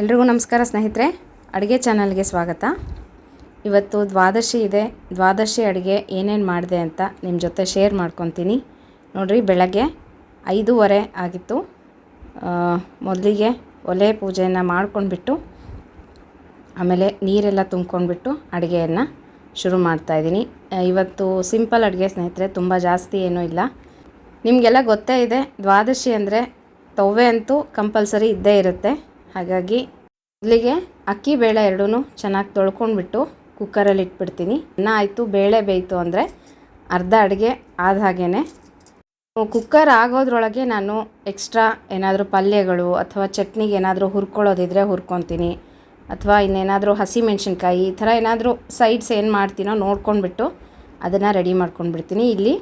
ಎಲ್ರಿಗೂ ನಮಸ್ಕಾರ ಸ್ನೇಹಿತರೆ, ಅಡುಗೆ ಚಾನಲ್ಗೆ ಸ್ವಾಗತ. ಇವತ್ತು ದ್ವಾದಶಿ ಇದೆ. ದ್ವಾದಶಿ ಅಡುಗೆ ಏನೇನು ಮಾಡಿದೆ ಅಂತ ನಿಮ್ಮ ಜೊತೆ ಶೇರ್ ಮಾಡ್ಕೊತೀನಿ. ನೋಡಿರಿ, ಬೆಳಗ್ಗೆ ಐದೂವರೆ ಆಗಿತ್ತು. ಮೊದಲಿಗೆ ಒಲೆ ಪೂಜೆಯನ್ನು ಮಾಡ್ಕೊಂಡ್ಬಿಟ್ಟು, ಆಮೇಲೆ ನೀರೆಲ್ಲ ತುಂಬ್ಕೊಂಡ್ಬಿಟ್ಟು ಅಡುಗೆಯನ್ನು ಶುರು ಮಾಡ್ತಾಯಿದ್ದೀನಿ ಇವತ್ತು ಸಿಂಪಲ್ ಅಡುಗೆ ಸ್ನೇಹಿತರೆ, ತುಂಬ ಜಾಸ್ತಿ ಏನೂ ಇಲ್ಲ. ನಿಮಗೆಲ್ಲ ಗೊತ್ತೇ ಇದೆ, ದ್ವಾದಶಿ ಅಂದರೆ ತವ್ವೆ ಅಂತೂ ಕಂಪಲ್ಸರಿ ಇದ್ದೇ ಇರುತ್ತೆ. ಹಾಗಾಗಿ ಮೊದಲಿಗೆ ಅಕ್ಕಿ ಬೇಳೆ ಎರಡೂ ಚೆನ್ನಾಗಿ ತೊಳ್ಕೊಂಡ್ಬಿಟ್ಟು ಕುಕ್ಕರಲ್ಲಿ ಇಟ್ಬಿಡ್ತೀನಿ. ಅನ್ನ ಆಯಿತು ಬೇಳೆ ಬೇಯಿತು ಅಂದರೆ ಅರ್ಧ ಅಡುಗೆ ಆದ ಹಾಗೇ ಕುಕ್ಕರ್ ಆಗೋದ್ರೊಳಗೆ ನಾನು ಎಕ್ಸ್ಟ್ರಾ ಏನಾದರೂ ಪಲ್ಯಗಳು ಅಥವಾ ಚಟ್ನಿಗೆ ಏನಾದರೂ ಹುರ್ಕೊಳ್ಳೋದಿದ್ರೆ ಹುರ್ಕೊತೀನಿ. ಅಥವಾ ಇನ್ನೇನಾದರೂ ಹಸಿಮೆಣ್ಸಿನ್ಕಾಯಿ ಈ ಥರ ಏನಾದರೂ ಸೈಡ್ಸ್ ಏನು ಮಾಡ್ತೀನೋ ನೋಡ್ಕೊಂಡ್ಬಿಟ್ಟು ಅದನ್ನು ರೆಡಿ ಮಾಡ್ಕೊಂಡ್ಬಿಡ್ತೀನಿ. ಇಲ್ಲಿ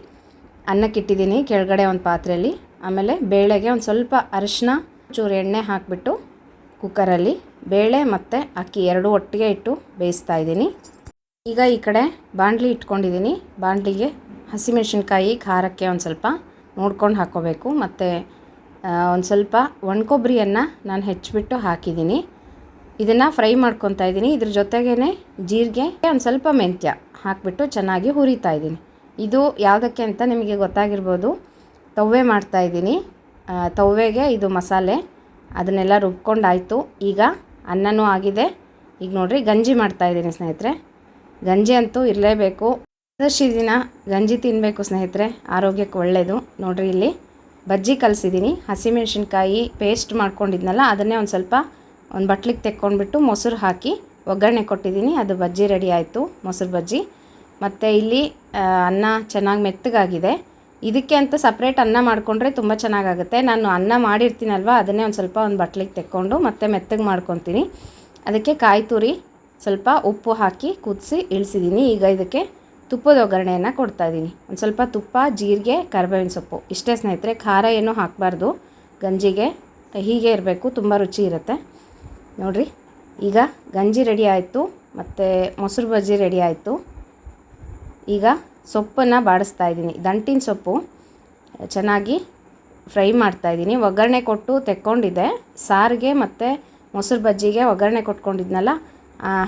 ಅನ್ನಕ್ಕಿಟ್ಟಿದ್ದೀನಿ, ಕೆಳಗಡೆ ಒಂದು ಪಾತ್ರೆಯಲ್ಲಿ. ಆಮೇಲೆ ಬೇಳೆಗೆ ಒಂದು ಸ್ವಲ್ಪ ಅರಿಶಿನ ಚೂರು ಎಣ್ಣೆ ಹಾಕಿಬಿಟ್ಟು ಕುಕ್ಕರಲ್ಲಿ ಬೇಳೆ ಮತ್ತು ಅಕ್ಕಿ ಎರಡು ಒಟ್ಟಿಗೆ ಇಟ್ಟು ಬೇಯಿಸ್ತಾ ಇದ್ದೀನಿ. ಈಗ ಈ ಕಡೆ ಬಾಣಲಿ ಇಟ್ಕೊಂಡಿದ್ದೀನಿ. ಬಾಣಲಿಗೆ ಹಸಿಮೆಣಸಿನ್ಕಾಯಿ ಖಾರಕ್ಕೆ ಒಂದು ಸ್ವಲ್ಪ ನೋಡ್ಕೊಂಡು ಹಾಕ್ಕೋಬೇಕು ಮತ್ತು ಒಂದು ಸ್ವಲ್ಪ ಒಣಕೊಬ್ಬರಿಯನ್ನು ನಾನು ಹೆಚ್ಚಿಬಿಟ್ಟು ಹಾಕಿದ್ದೀನಿ. ಇದನ್ನು ಫ್ರೈ ಮಾಡ್ಕೊತಾ ಇದ್ದೀನಿ. ಇದ್ರ ಜೊತೆಗೇ ಜೀರಿಗೆ ಒಂದು ಸ್ವಲ್ಪ ಮೆಂತ್ಯ ಹಾಕಿಬಿಟ್ಟು ಚೆನ್ನಾಗಿ ಹುರಿತಾ ಇದ್ದೀನಿ. ಇದು ಯಾವುದಕ್ಕೆ ಅಂತ ನಿಮಗೆ ಗೊತ್ತಾಗಿರ್ಬೋದು. ತವ್ವೆ ಮಾಡ್ತಾ ಇದ್ದೀನಿ. ಆ, ತವ್ವೆಗೆ ಇದು ಮಸಾಲೆ. ಅದನ್ನೆಲ್ಲ ರುಬ್ಕೊಂಡಾಯಿತು. ಈಗ ಅನ್ನನೂ ಆಗಿದೆ. ಈಗ ನೋಡಿರಿ, ಗಂಜಿ ಮಾಡ್ತಾ ಇದ್ದೀನಿ ಸ್ನೇಹಿತರೆ. ಗಂಜಿ ಅಂತೂ ಇರಲೇಬೇಕು. ದ್ವಾದಶಿ ದಿನ ಗಂಜಿ ತಿನ್ನಬೇಕು ಸ್ನೇಹಿತರೆ. ಆರೋಗ್ಯಕ್ಕೆ ಒಳ್ಳೆಯದು ನೋಡಿರಿ ಇಲ್ಲಿ ಬಜ್ಜಿ ಕಲಸಿದ್ದೀನಿ. ಹಸಿಮೆಣ್ಸಿನ್ಕಾಯಿ ಪೇಸ್ಟ್ ಮಾಡ್ಕೊಂಡಿದ್ನಲ್ಲ, ಅದನ್ನೇ ಒಂದು ಸ್ವಲ್ಪ ಒಂದು ಬಟ್ಲಿಗೆ ತೆಕ್ಕೊಂಡ್ಬಿಟ್ಟು ಮೊಸರು ಹಾಕಿ ಒಗ್ಗರಣೆ ಕೊಟ್ಟಿದ್ದೀನಿ. ಅದು ಬಜ್ಜಿ ರೆಡಿ ಆಯಿತು ಮೊಸರು ಬಜ್ಜಿ. ಮತ್ತು ಇಲ್ಲಿ ಅನ್ನ ಚೆನ್ನಾಗಿ ಮೆತ್ತಗಾಗಿದೆ. ಇದಕ್ಕೆ ಅಂತ ಸಪ್ರೇಟ್ ಅನ್ನ ಮಾಡಿಕೊಂಡ್ರೆ ತುಂಬ ಚೆನ್ನಾಗಾಗುತ್ತೆ. ನಾನು ಅನ್ನ ಮಾಡಿರ್ತೀನಲ್ವ, ಅದನ್ನೇ ಒಂದು ಸ್ವಲ್ಪ ಒಂದು ಬಟ್ಲಿಗೆ ತೆಕ್ಕೊಂಡು ಮತ್ತೆ ಮೆತ್ತಗೆ ಮಾಡ್ಕೊತೀನಿ. ಅದಕ್ಕೆ ಕಾಯಿ ತುರಿ, ಸ್ವಲ್ಪ ಉಪ್ಪು ಹಾಕಿ ಕುದಿಸಿ ಇಳಿಸಿದ್ದೀನಿ ಈಗ ಇದಕ್ಕೆ ತುಪ್ಪದ ಒಗ್ಗರಣೆಯನ್ನು ಕೊಡ್ತಾ ಇದ್ದೀನಿ ಒಂದು ಸ್ವಲ್ಪ ತುಪ್ಪ, ಜೀರಿಗೆ, ಕರಿಬೇವಿನ ಸೊಪ್ಪು, ಇಷ್ಟೇ ಸ್ನೇಹಿತರೆ, ಖಾರ ಏನೂ ಹಾಕಬಾರ್ದು. ಗಂಜಿಗೆ, ಹೀಗೆ ಇರಬೇಕು, ತುಂಬ ರುಚಿ ಇರುತ್ತೆ. ನೋಡಿರಿ, ಈಗ ಗಂಜಿ ರೆಡಿ ಆಯಿತು, ಮತ್ತು ಮೊಸರು ಬಜ್ಜಿ ರೆಡಿ ಆಯಿತು. ಈಗ ಸೊಪ್ಪನ್ನು ಬಾಡಿಸ್ತಾ ಇದ್ದೀನಿ. ದಂಟಿನ ಸೊಪ್ಪು ಚೆನ್ನಾಗಿ ಫ್ರೈ ಮಾಡ್ತಾ ಇದ್ದೀನಿ. ಒಗ್ಗರಣೆ ಕೊಟ್ಟು ತೆಕ್ಕೊಂಡಿದ್ದೆ. ಸಾರಿಗೆ ಮತ್ತು ಮೊಸರು ಬಜ್ಜಿಗೆ ಒಗ್ಗರಣೆ ಕೊಟ್ಕೊಂಡಿದ್ನಲ್ಲ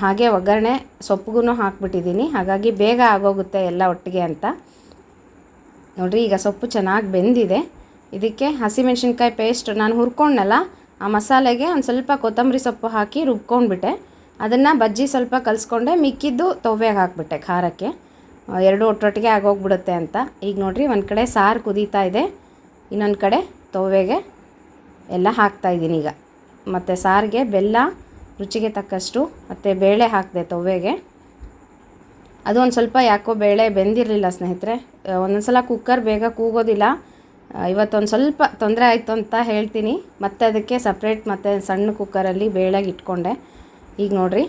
ಹಾಗೆ ಒಗ್ಗರಣೆ ಸೊಪ್ಪಿಗೂ ಹಾಕ್ಬಿಟ್ಟಿದ್ದೀನಿ. ಹಾಗಾಗಿ ಬೇಗ ಆಗೋಗುತ್ತೆ ಎಲ್ಲ ಒಟ್ಟಿಗೆ ಅಂತ. ನೋಡಿರಿ, ಈಗ ಸೊಪ್ಪು ಚೆನ್ನಾಗಿ ಬೆಂದಿದೆ. ಇದಕ್ಕೆ ಹಸಿಮೆಣ್ಸಿನ್ಕಾಯಿ ಪೇಸ್ಟ್ ನಾನು ಹುರ್ಕೊಂಡ್ನಲ್ಲ, ಆ ಮಸಾಲೆಗೆ ಒಂದು ಸ್ವಲ್ಪ ಕೊತ್ತಂಬರಿ ಸೊಪ್ಪು ಹಾಕಿ ರುಬ್ಕೊಂಡ್ಬಿಟ್ಟೆ. ಅದನ್ನು ಬಜ್ಜಿ ಸ್ವಲ್ಪ ಕಲಿಸ್ಕೊಂಡೆ, ಮಿಕ್ಕಿದ್ದು ತೊವ್ವೆಗೆ ಹಾಕ್ಬಿಟ್ಟೆ ಖಾರಕ್ಕೆ. ಎರಡು ಒಟ್ಟೊಟ್ಟಿಗೆ ಆಗೋಗ್ಬಿಡುತ್ತೆ ಅಂತ. ಈಗ ನೋಡಿರಿ, ಒಂದು ಕಡೆ ಸಾರು ಕುದೀತಾ ಇದೆ, ಇನ್ನೊಂದು ಕಡೆ ತೊವೆಗೆ ಎಲ್ಲ ಹಾಕ್ತಾ ಇದ್ದೀನಿ ಈಗ. ಮತ್ತು ಸಾರಿಗೆ ಬೆಲ್ಲ, ರುಚಿಗೆ ತಕ್ಕಷ್ಟು, ಮತ್ತು ಬೇಳೆ ಹಾಕಿದೆ ತೊವೆಗೆ ಅದು ಒಂದು ಸ್ವಲ್ಪ ಯಾಕೋ ಬೇಳೆ ಬೆಂದಿರಲಿಲ್ಲ ಸ್ನೇಹಿತರೆ. ಒಂದೊಂದು ಸಲ ಕುಕ್ಕರ್ ಬೇಗ ಕೂಗೋದಿಲ್ಲ. ಇವತ್ತೊಂದು ಸ್ವಲ್ಪ ತೊಂದರೆ ಆಯಿತು ಅಂತ ಹೇಳ್ತೀನಿ. ಮತ್ತೆ ಅದಕ್ಕೆ ಸಪ್ರೇಟ್ ಮತ್ತು ಸಣ್ಣ ಕುಕ್ಕರಲ್ಲಿ ಬೇಳೆಗೆ ಇಟ್ಕೊಂಡೆ. ಈಗ ನೋಡಿರಿ,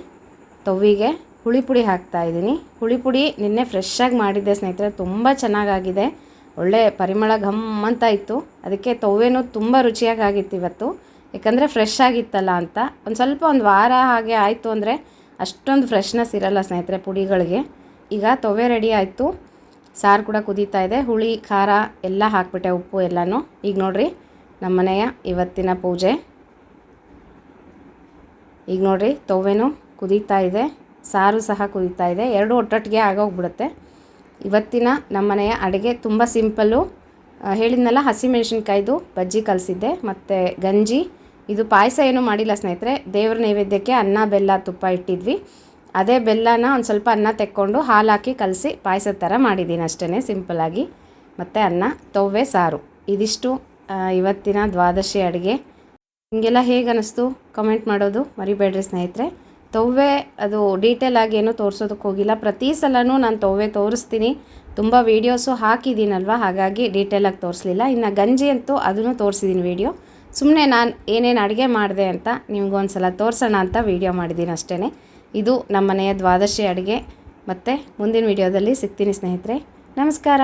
ತೊವ್ವಿಗೆ ಹುಳಿ ಪುಡಿ ಹಾಕ್ತಾ ಇದ್ದೀನಿ. ಹುಳಿ ಪುಡಿ ನಿನ್ನೆ ಫ್ರೆಶ್ಶಾಗಿ ಮಾಡಿದ್ದೆ ಸ್ನೇಹಿತರೆ, ತುಂಬ ಚೆನ್ನಾಗಾಗಿದೆ. ಒಳ್ಳೆ ಪರಿಮಳ ಘಮ್ ಅಂತ ಇತ್ತು. ಅದಕ್ಕೆ ತೊವೆನೂ ತುಂಬ ರುಚಿಯಾಗಿ ಆಗಿತ್ತು ಇವತ್ತು. ಯಾಕಂದರೆ ಫ್ರೆಶ್ ಆಗಿತ್ತಲ್ಲ ಅಂತ. ಒಂದು ಸ್ವಲ್ಪ ಒಂದು ವಾರ ಹಾಗೆ ಆಯಿತು ಅಂದರೆ ಅಷ್ಟೊಂದು ಫ್ರೆಶ್ನೆಸ್ ಇರಲ್ಲ ಸ್ನೇಹಿತರೆ ಪುಡಿಗಳಿಗೆ. ಈಗ ತೊವೆ ರೆಡಿ ಆಯಿತು. ಸಾರು ಕೂಡ ಕುದೀತಾ ಇದೆ. ಹುಳಿ, ಖಾರ ಎಲ್ಲ ಹಾಕ್ಬಿಟ್ಟೆ, ಉಪ್ಪು ಎಲ್ಲನೂ. ಈಗ ನೋಡಿರಿ ನಮ್ಮನೆಯ ಇವತ್ತಿನ ಪೂಜೆ. ಈಗ ನೋಡಿರಿ ತೊವೆನೂ ಕುದೀತಾ ಇದೆ. ಸಾರು ಸಹ ಕುದೀತಾ ಇದೆ. ಎರಡು ಒಟ್ಟೊಟ್ಟಿಗೆ ಆಗೋಗ್ಬಿಡುತ್ತೆ. ಇವತ್ತಿನ ನಮ್ಮನೆಯ ಅಡುಗೆ ತುಂಬ ಸಿಂಪಲ್ಲು ಹೇಳಿದ್ನಲ್ಲ, ಹಸಿಮೆಣ್ಸಿನ್ಕಾಯ್ದು ಬಜ್ಜಿ ಕಲಿಸಿದ್ದೆ. ಮತ್ತು ಗಂಜಿ. ಇದು ಪಾಯಸ ಏನೂ ಮಾಡಿಲ್ಲ ಸ್ನೇಹಿತರೆ. ದೇವ್ರ ನೈವೇದ್ಯಕ್ಕೆ ಅನ್ನ, ಬೆಲ್ಲ, ತುಪ್ಪ ಇಟ್ಟಿದ್ವಿ. ಅದೇ ಬೆಲ್ಲನ ಒಂದು ಸ್ವಲ್ಪ ಅನ್ನ ತೆಕ್ಕೊಂಡು ಹಾಲು ಹಾಕಿ ಕಲಸಿ ಪಾಯಸದ ಥರ ಮಾಡಿದ್ದೀನಿ ಅಷ್ಟೇ ಸಿಂಪಲ್ಲಾಗಿ ಮತ್ತು ಅನ್ನ, ತೊವ್ವೆ, ಸಾರು. ಇದಿಷ್ಟು ಇವತ್ತಿನ ದ್ವಾದಶಿ ಅಡುಗೆ. ನಿಮಗೆಲ್ಲ ಹೇಗೆ ಅನ್ನಿಸ್ತು ಕಮೆಂಟ್ ಮಾಡೋದು ಮರಿಬೇಡ್ರಿ ಸ್ನೇಹಿತರೆ. ತೊವ್ವೆ, ಅದು ಡೀಟೇಲ್ ಆಗಿ ಏನೂ ತೋರಿಸೋದಕ್ಕೆ ಹೋಗಿಲ್ಲ. ಪ್ರತಿ ಸಲನೂ ನಾನು ತೊವ್ವೆ ತೋರಿಸ್ತೀನಿ. ತುಂಬ ವೀಡಿಯೋಸು ಹಾಕಿದ್ದೀನಲ್ವ? ಹಾಗಾಗಿ ಡೀಟೇಲಾಗಿ ತೋರಿಸಲಿಲ್ಲ. ಇನ್ನು ಗಂಜಿ ಅಂತೂ ಅದನ್ನು ತೋರಿಸಿದ್ದೀನಿ ವೀಡಿಯೋ ಸುಮ್ಮನೆ ನಾನು ಏನೇನು ಅಡುಗೆ ಮಾಡಿದೆ ಅಂತ ನಿಮ್ಗೊಂದು ಸಲ ತೋರಿಸೋಣ ಅಂತ ವೀಡಿಯೋ ಮಾಡಿದ್ದೀನಿ ಅಷ್ಟೇ ಇದು ನಮ್ಮ ಮನೆಯ ದ್ವಾದಶಿ ಅಡುಗೆ. ಮತ್ತು ಮುಂದಿನ ವೀಡಿಯೋದಲ್ಲಿ ಸಿಗ್ತೀನಿ ಸ್ನೇಹಿತರೆ. ನಮಸ್ಕಾರ.